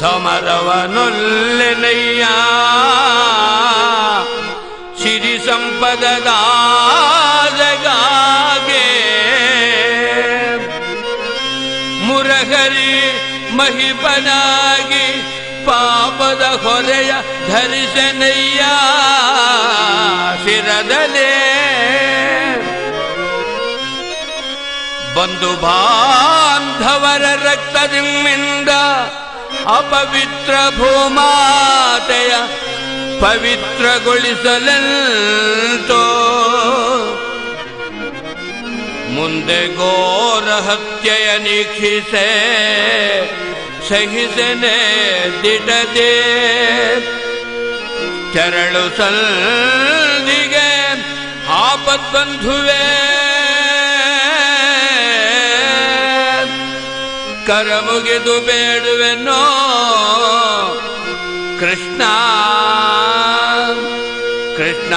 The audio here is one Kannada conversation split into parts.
ಸಮರವನೊಲ್ಲೆನಯ್ಯ. ಸಿರಿ ಸಂಪದದಾಸಗಾಗೆ. ಮುರಹರಿ ಮಹಿಪನಾಗಿ ಪಾಪದ ಹೊರೆಯ ಧರಿಸನಯ್ಯ. ಶಿರದಲೇ ಬಂಧು ಬಾಂಧವರ ರಕ್ತದಿಂದ ಅಪವಿತ್ರ ಭೂಮಾತೆಯ ಪವಿತ್ರಗೊಳಿಸಲೆಂತೋ. ಮುಂದೆ ಘೋರ ಹತ್ಯೆಯ ನಿಖಿಸೆ ಸಹಿಸನೆ ದಿಟದೆ. ಚರಳು ಸಲ್ದಿಗೆ ಆಪದ್ಬಂಧುವೇ ಕರ ಮುಗಿದು ಬೇಡುವೆನೋ ಕೃಷ್ಣ. ಕೃಷ್ಣ.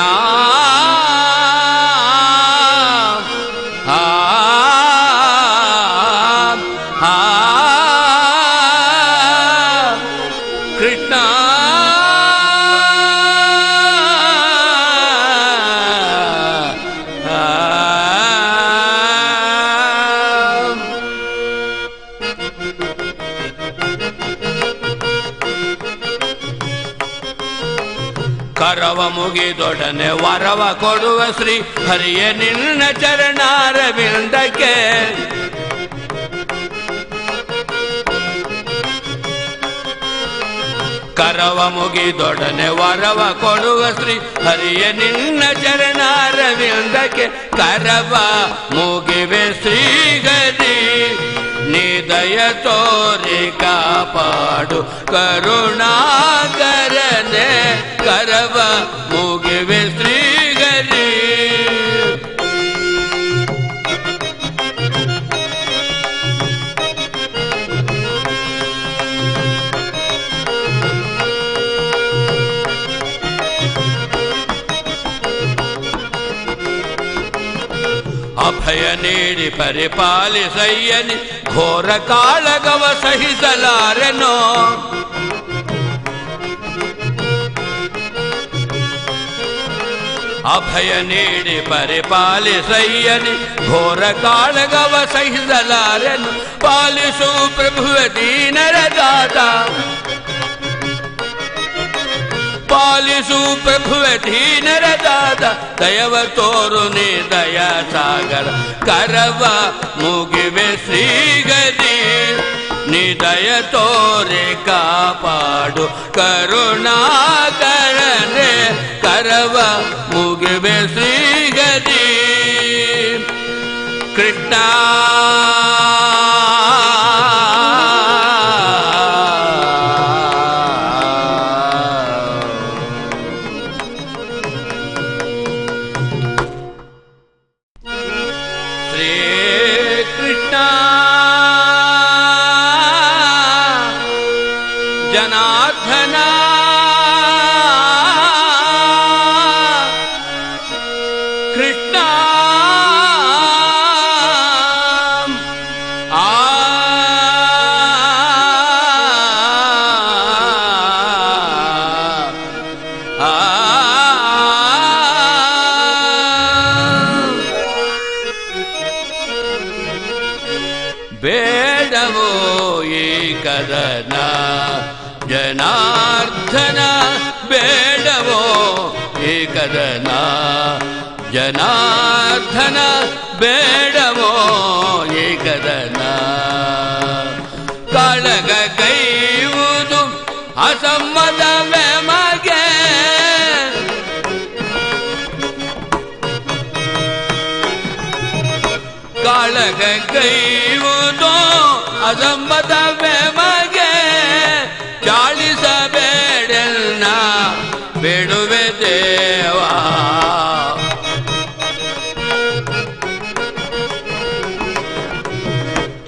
ಕರವ ಮುಗಿದೊಡನೆ ವರವ ಕೊಡುವ ಶ್ರೀ ಹರಿಯ ನಿನ್ನ ಚರಣಾರವಿಂದಕ್ಕೆ. ಕರವ ಮುಗಿದೊಡನೆ ವರವ ಕೊಡುವ ಶ್ರೀ ಹರಿಯ ನಿನ್ನ ಚರಣಾರವಿಂದಕ್ಕೆ. ಕರವ ಮುಗಿವೆ ಶ್ರೀಗರಿ, ನಿದಯ ತೋರಿ ಕಾಪಾಡು ಕರುಣಾಕರನೆ ಕರವ ಮುಗಿವೆ ಶ್ರೀಗರಿ ಅಭಯ ನೀಡಿ ಪರಿಪಾಲಿಸಯ್ಯನಿ ಘೋರ ಕಾಳಗವ ಸಹಿಸಲಾರೆನೋ. ಅಭಯ ನೀಡಿ ಪರಿಪಾಲಿಸಯ್ಯನಿ ಘೋರ ಕಾಳಗವ ಸಹಿಸಲಾರೆನು ಪಾಲಿಸು ಪ್ರಭುವ ದೀನರ ದಾತ ಪಾಲಿಸು ಪ್ರಭುವ ಧೀನರ ದಾದ ದಯವ ತೋರು ನೀ ದಯಾ ಸಾಗರ ಕರವ ಮುಗಿವೆ ಶ್ರೀಗದಿ ನಿದಯ ತೋರೆ ಈ ಕದನ ಜನಾರ್ದನ ಬೇಡವೋ ಈ ಕದನ ಕಾಳಗ ಕೈಯುವುದು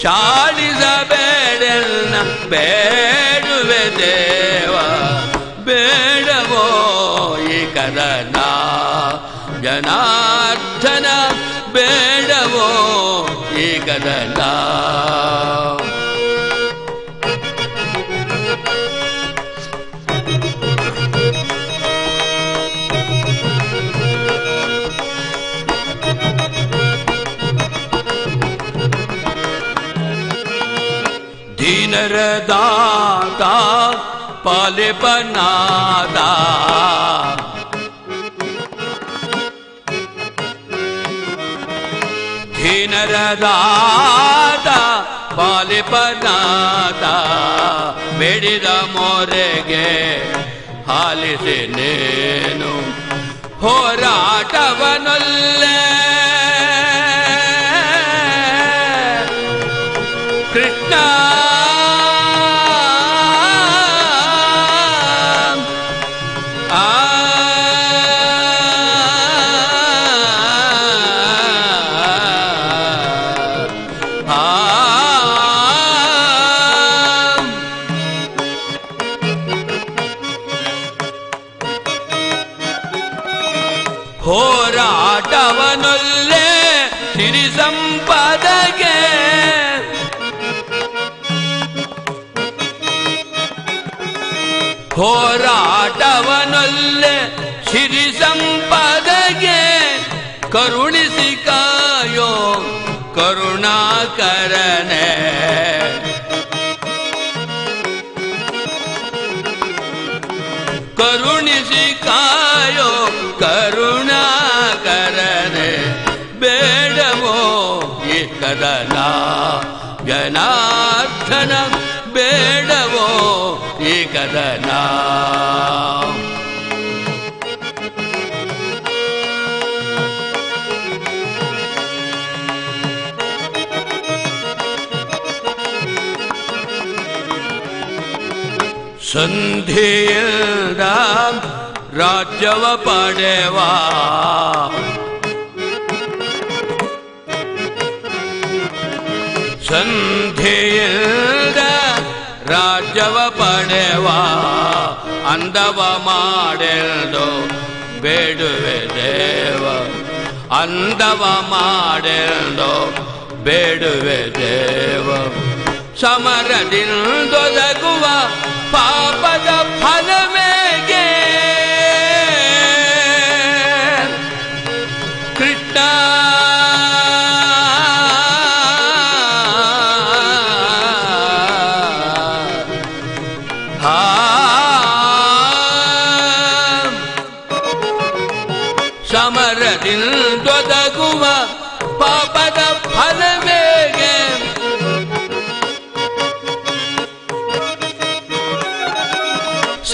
ಚಾಳಿಸಬೇಡನ್ನ ಬೇಡುವೆ ದೇವ ಬೇಡವೋ ಈ ಕದನ? ಜನಾರ್ದನ ಬೇಡವೋ ಈ ಕದನ? ದೀನರ ದಾತ ಪಾಲಿಪನಾದ ದೀನರ ದಾತ ಬನಾದ. ಬೇಡಿದ ಮೊರೆಗೆ ಹಾಲಿಸಿ ನೇನು ಹೋರಾಟವನೊಲ್ಲೆ ಹೋರಾಟವನೊಲ್ಲೆ ಸಿರಿ ಸಂಪದಗೆ ಕರುಣಿಸಿ ಕಾಯೋ ಕರುಣಾಕರನೆ. ಕರುಣಿಸಿ ಕಾಯೋ ಕರುಣಾಕರನೆ. ಬೇಡವೋ ಈ ಕದನ ಜನಾರ್ದನ ಈ ಕದನ ಸಂಧಿಯದ ರಾಜ್ಯವ ಪಡೆವಾ ಸಂಧಿಯದ ರಾಜ್ಯವ ಪಡೆವಾ ಅಂದವ ಮಾಡೆಲ್ದು ಬೇಡುವೆ ದೇವ ಅಂದವ ಮಾಡೆಲ್ದು ಬೇಡುವೆ ದೇವ ಸಮರದಿಂದೊದಗುವ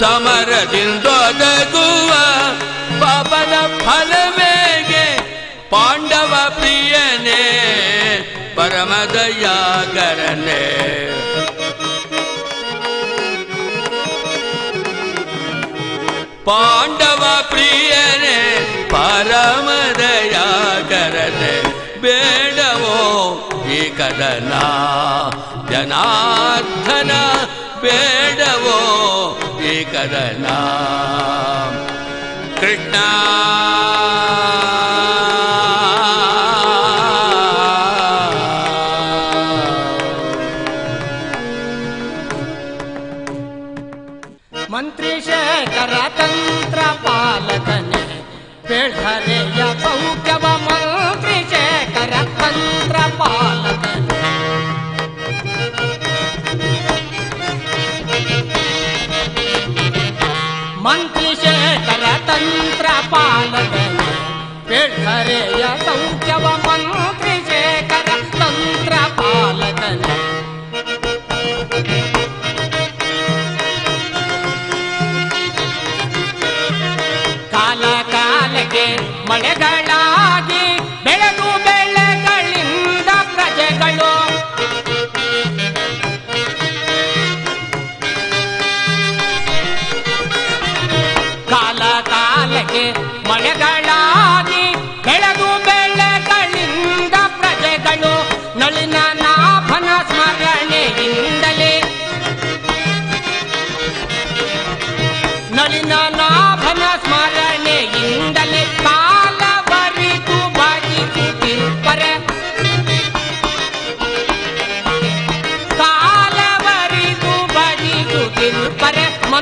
ಸಮರದಿಂದೊದಗುವ ಪಾಪದ ಫಲವೇಗೆ ಪಾಂಡವ ಪ್ರಿಯನೇ ಪರಮದಯಾಗರನೇ. ಪಾಂಡವ ಪ್ರಿಯನೇ ಪರಮದಯಾಗರನೆ. ಬೇಡವೋ ಈ ಕದನ ಜನಾರ್ದನ पेडवो एकदा कृष्ण मन्त्रीशकरातन्त्रपालकने पेठने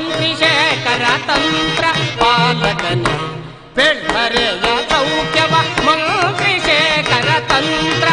ಭಜಿಸುತ್ತಿರುಪರೆ ಮಂತ್ರಿ ಶೇಖರ ತಂತ್ರ ಪಾಲಕನ ಬೆಳ್ಳರೆಯ ಸೌಖ್ಯವ ಮಂತ್ರಿ ಶೇಖರ ತಂತ್ರ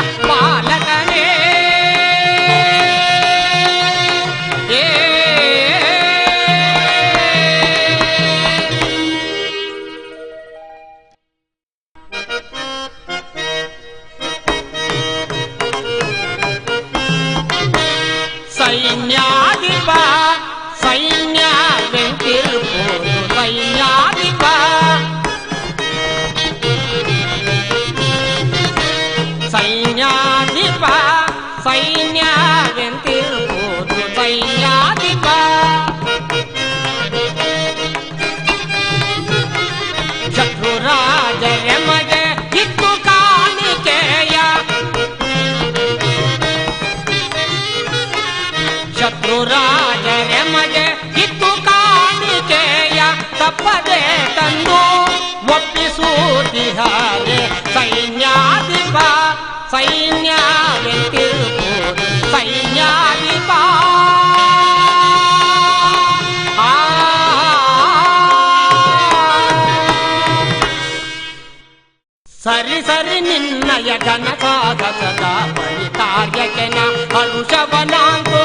ಸರಿ ಸರಿ ನಿನ್ನಯ ಘನ ಸಾಧಸದ ಬಳಿ ಕಾರ್ಯಕೆನ ಅನುಷವನಾಂಕೋ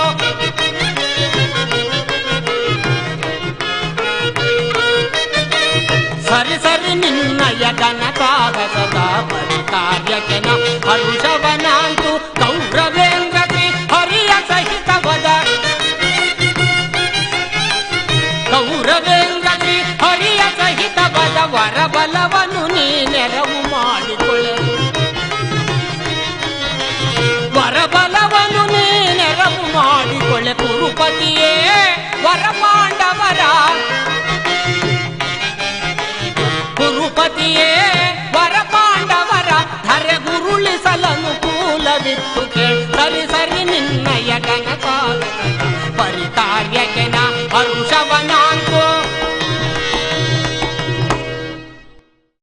ಸರಿ ಸರಿ ನಿನ್ನಯ ಘನ ಸಾಧಸದ ಬಳಿ ಕಾರ್ಯಕ್ಕೆ وللتقى